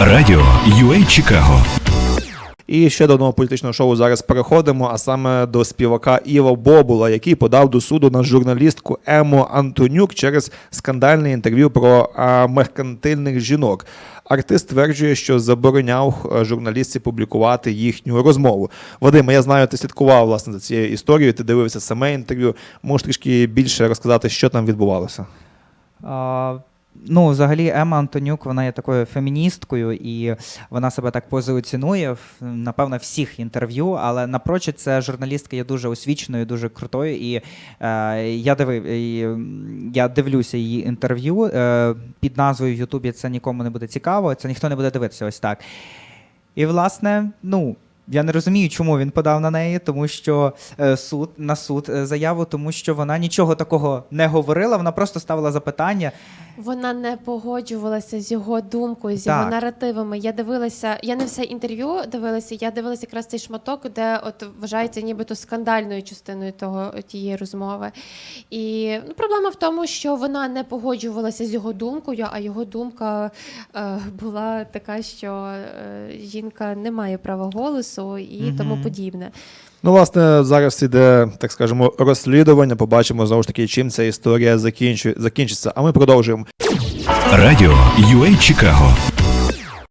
Радіо UA Чикаго І ще до одного політичного шоу зараз переходимо, а саме до співака Іва Бобула, який подав до суду на журналістку Ему Антонюк через скандальне інтерв'ю про а, меркантильних жінок. Артист стверджує, що забороняв е, журналістці публікувати їхню розмову. Вадиме, я знаю, ти слідкував власне за цією історією, ти дивився саме інтерв'ю. Можеш трішки більше розказати, що там відбувалося? А, ну, взагалі, Ема Антонюк, вона є такою феміністкою, і вона себе так позиціонує напевно всіх інтерв'ю. Але напрочуд, це журналістка є дуже освіченою, дуже крутою. І е, я дивив, і, я дивлюся її інтерв'ю е, під назвою в Ютубі. Це нікому не буде цікаво, це ніхто не буде дивитися ось так. І, власне, ну. Я не розумію, чому він подав на неї, тому що е, суд на суд е, заяву, тому що вона нічого такого не говорила, вона просто ставила запитання. Вона не погоджувалася з його думкою, з його Так. наративами. Я дивилася, я не все інтерв'ю дивилася, я дивилася якраз цей шматок, де от вважається нібито скандальною частиною того тієї розмови. І ну, проблема в тому, що вона не погоджувалася з його думкою, а його думка е, була така, що е, жінка не має права голосу і тому подібне. Ну, власне, зараз іде, так скажемо, розслідування. Побачимо знову ж таки, чим ця історія закінчу... закінчиться. А ми продовжуємо. Радіо UA Чикаго